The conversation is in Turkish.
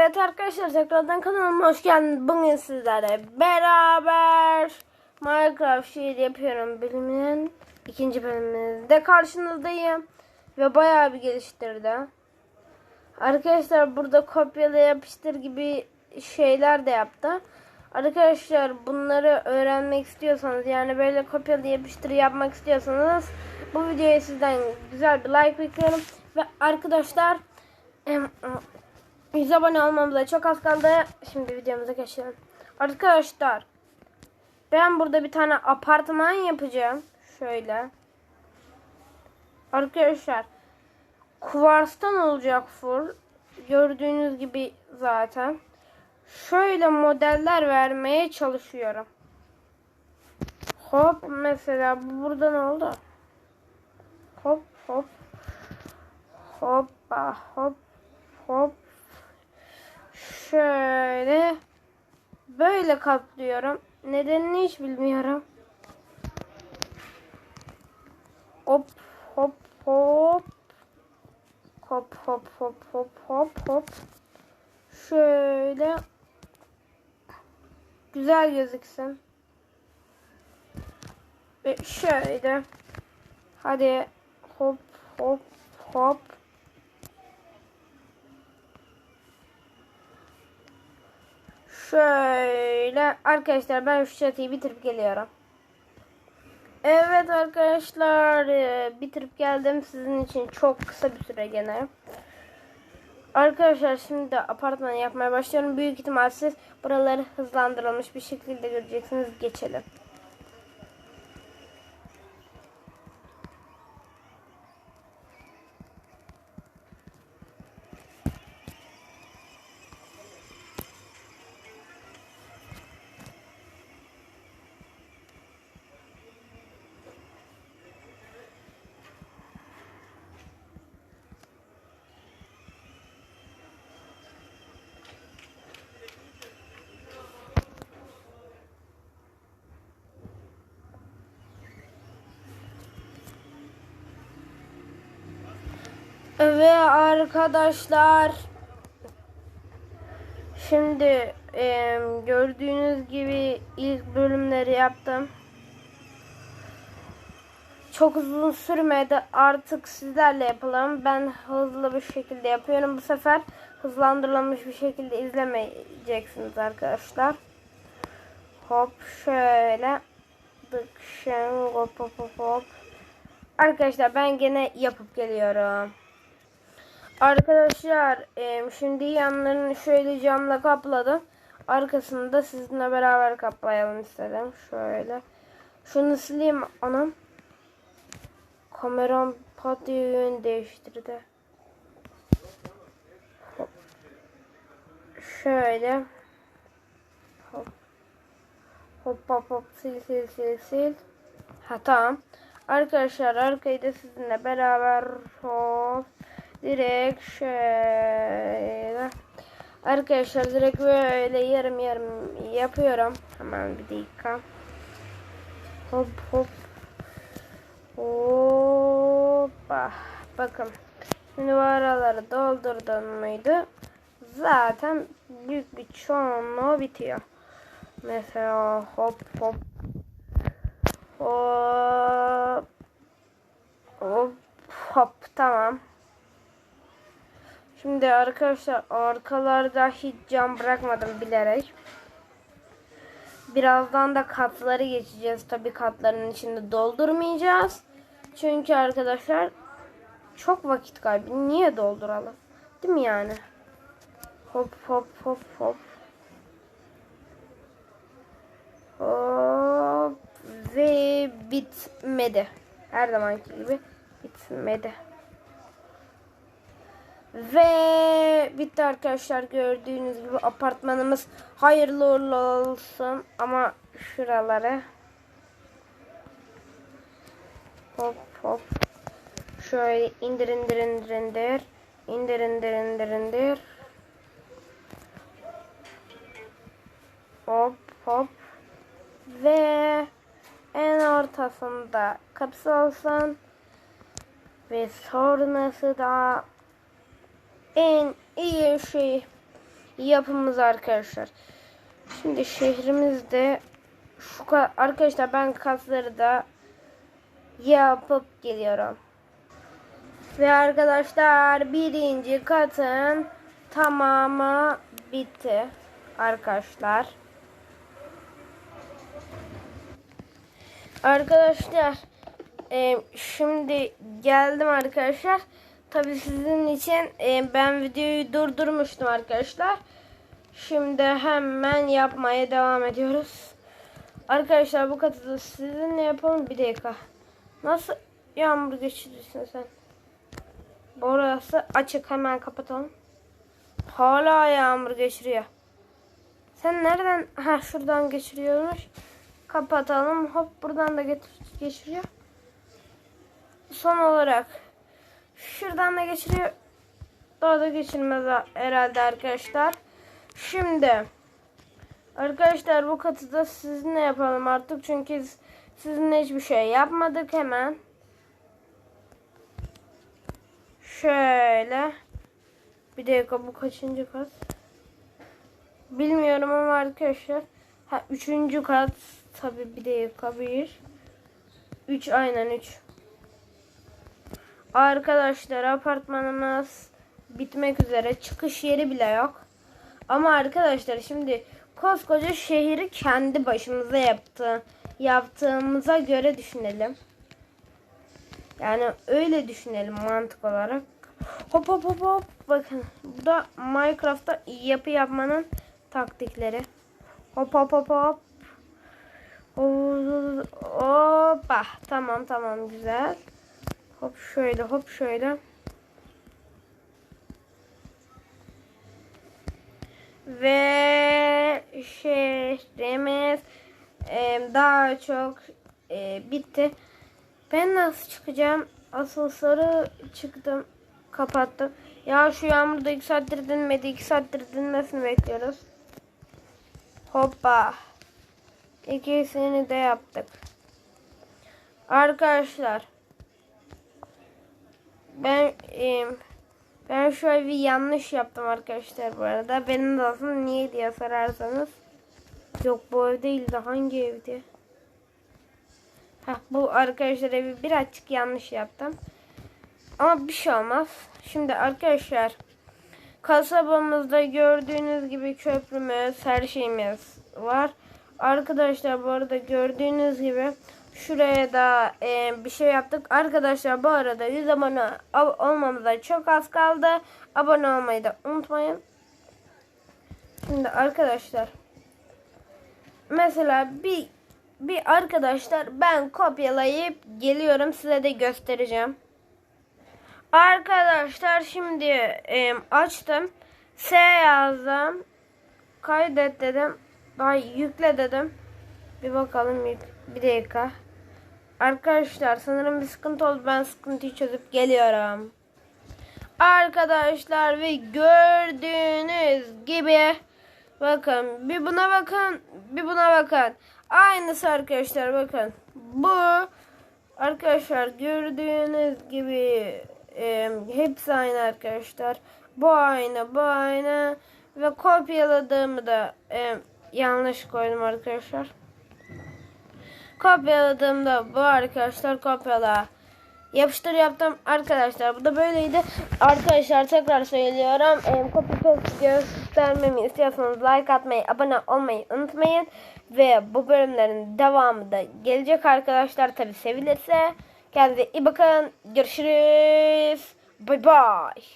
Evet arkadaşlar tekrardan kanalıma hoş geldiniz. Bugün sizlerle beraber Minecraft şiir yapıyorum bölümünün ikinci bölümünde karşınızdayım. Ve bayağı bir geliştirdi. Arkadaşlar burada kopyala yapıştır gibi şeyler de yaptı. Arkadaşlar bunları öğrenmek istiyorsanız yani böyle kopyala yapıştır yapmak istiyorsanız bu videoya sizden güzel bir like bekliyorum. Ve arkadaşlar 100 abone olmamıza çok az kaldı. Şimdi videomuza geçelim. Arkadaşlar ben burada bir tane apartman yapacağım. Şöyle. Arkadaşlar kuvarstan olacak full. Gördüğünüz gibi zaten. Şöyle modeller vermeye çalışıyorum. Hop mesela bu burada ne oldu? Hop hop. Hoppa hop hop. Şöyle böyle katlıyorum. Nedenini hiç bilmiyorum. Hop hop hop. Hop hop hop hop hop hop. Şöyle güzel gözüksün. Ve şöyle. Hadi hop hop hop. Şöyle arkadaşlar ben şu çatıyı bitirip geliyorum. Evet arkadaşlar e, bitirip geldim sizin için çok kısa bir süre gene. Arkadaşlar şimdi de apartman yapmaya başlıyorum. Büyük ihtimal siz buraları hızlandırılmış bir şekilde göreceksiniz. Geçelim. Ve arkadaşlar şimdi e, gördüğünüz gibi ilk bölümleri yaptım. Çok uzun sürmedi. Artık sizlerle yapalım. Ben hızlı bir şekilde yapıyorum. Bu sefer hızlandırılmış bir şekilde izlemeyeceksiniz arkadaşlar. Hop şöyle. Dıkşın hop hop hop. Arkadaşlar ben gene yapıp geliyorum. Arkadaşlar şimdi yanlarını şöyle camla kapladım. Arkasını da sizinle beraber kaplayalım istedim. Şöyle. Şunu sileyim anam. Kameram pat diye yön değiştirdi. Hop. Şöyle. Hop. Hop hop hop sil sil sil sil. Ha tamam. Arkadaşlar arkayı da sizinle beraber hop direkt şöyle. Arkadaşlar direkt böyle yarım yarım yapıyorum. Hemen bir dakika. Hop hop. Hoppa. Bakın. Şimdi bu araları doldurdum muydu? Zaten büyük bir çoğunluğu bitiyor. Mesela hop hop. Hop. Hop hop. Tamam Şimdi arkadaşlar arkalarda hiç cam bırakmadım bilerek. Birazdan da katları geçeceğiz. Tabii katların içinde doldurmayacağız. Çünkü arkadaşlar çok vakit kaybı. Niye dolduralım? Değil mi yani? Hop hop hop hop. Hop ve bitmedi. Her zamanki gibi bitmedi. Ve bitti arkadaşlar. Gördüğünüz gibi apartmanımız hayırlı uğurlu olsun. Ama şuraları hop hop. Şöyle indir indir indir indir. İndir indir indir indir. Hop hop. Ve en ortasında kapısı olsun. Ve sonrası da en iyi şey yapımız arkadaşlar. Şimdi şehrimizde şu ka- arkadaşlar ben kasları da yapıp geliyorum. Ve arkadaşlar birinci katın tamamı bitti arkadaşlar. Arkadaşlar e, şimdi geldim arkadaşlar. Tabii sizin için e, ben videoyu durdurmuştum arkadaşlar. Şimdi hemen yapmaya devam ediyoruz. Arkadaşlar bu katı da sizinle yapalım. Bir dakika. Nasıl yağmur geçiriyorsun sen? Burası açık. Hemen kapatalım. Hala yağmur geçiriyor. Sen nereden? Ha şuradan geçiriyormuş. Kapatalım. Hop buradan da getir, geçiriyor. Son olarak şuradan da geçiriyor. Daha da geçirmez herhalde arkadaşlar. Şimdi arkadaşlar bu katı da sizinle yapalım artık. Çünkü sizinle hiçbir şey yapmadık hemen. Şöyle. Bir dakika bu kaçıncı kat? Bilmiyorum ama arkadaşlar. Ha üçüncü kat. Tabi bir dakika bir. Üç aynen üç. Arkadaşlar apartmanımız bitmek üzere. Çıkış yeri bile yok. Ama arkadaşlar şimdi koskoca şehri kendi başımıza yaptı, yaptığımıza göre düşünelim. Yani öyle düşünelim mantık olarak. Hop hop hop hop. Bakın bu da Minecraft'ta yapı yapmanın taktikleri. Hop hop hop hop. Hoppa. Tamam tamam güzel. Hop şöyle hop şöyle. Ve şehrimiz e, daha çok e, bitti. Ben nasıl çıkacağım? Asıl sarı çıktım. Kapattım. Ya şu yağmurda 2 saattir dinmedi. 2 saattir dinmesini bekliyoruz. Hoppa. İkisini de yaptık. Arkadaşlar. Ben e, ben şöyle bir yanlış yaptım arkadaşlar bu arada. Benim de aslında niye diye sorarsanız. Yok bu ev değildi. Hangi evdi? Heh, bu arkadaşlar evi birazcık yanlış yaptım. Ama bir şey olmaz. Şimdi arkadaşlar kasabamızda gördüğünüz gibi köprümüz, her şeyimiz var. Arkadaşlar bu arada gördüğünüz gibi şuraya da e, bir şey yaptık. Arkadaşlar bu arada 100 abone olmamıza çok az kaldı. Abone olmayı da unutmayın. Şimdi arkadaşlar mesela bir bir arkadaşlar ben kopyalayıp geliyorum size de göstereceğim. Arkadaşlar şimdi e, açtım. S yazdım. Kaydet dedim. Daha yükle dedim. Bir bakalım yük. Bir dakika. Arkadaşlar sanırım bir sıkıntı oldu. Ben sıkıntıyı çözüp geliyorum. Arkadaşlar ve gördüğünüz gibi bakın bir buna bakın bir buna bakın. Aynısı arkadaşlar bakın. Bu arkadaşlar gördüğünüz gibi e, hepsi aynı arkadaşlar. Bu aynı, bu aynı ve kopyaladığımı da e, yanlış koydum arkadaşlar. Kopyaladığımda bu arkadaşlar kopyala. Yapıştır yaptım arkadaşlar. Bu da böyleydi. Arkadaşlar tekrar söylüyorum. E, copy paste göstermemi istiyorsanız like atmayı, abone olmayı unutmayın. Ve bu bölümlerin devamı da gelecek arkadaşlar. Tabi sevilirse. Kendinize iyi bakın. Görüşürüz. Bye bye.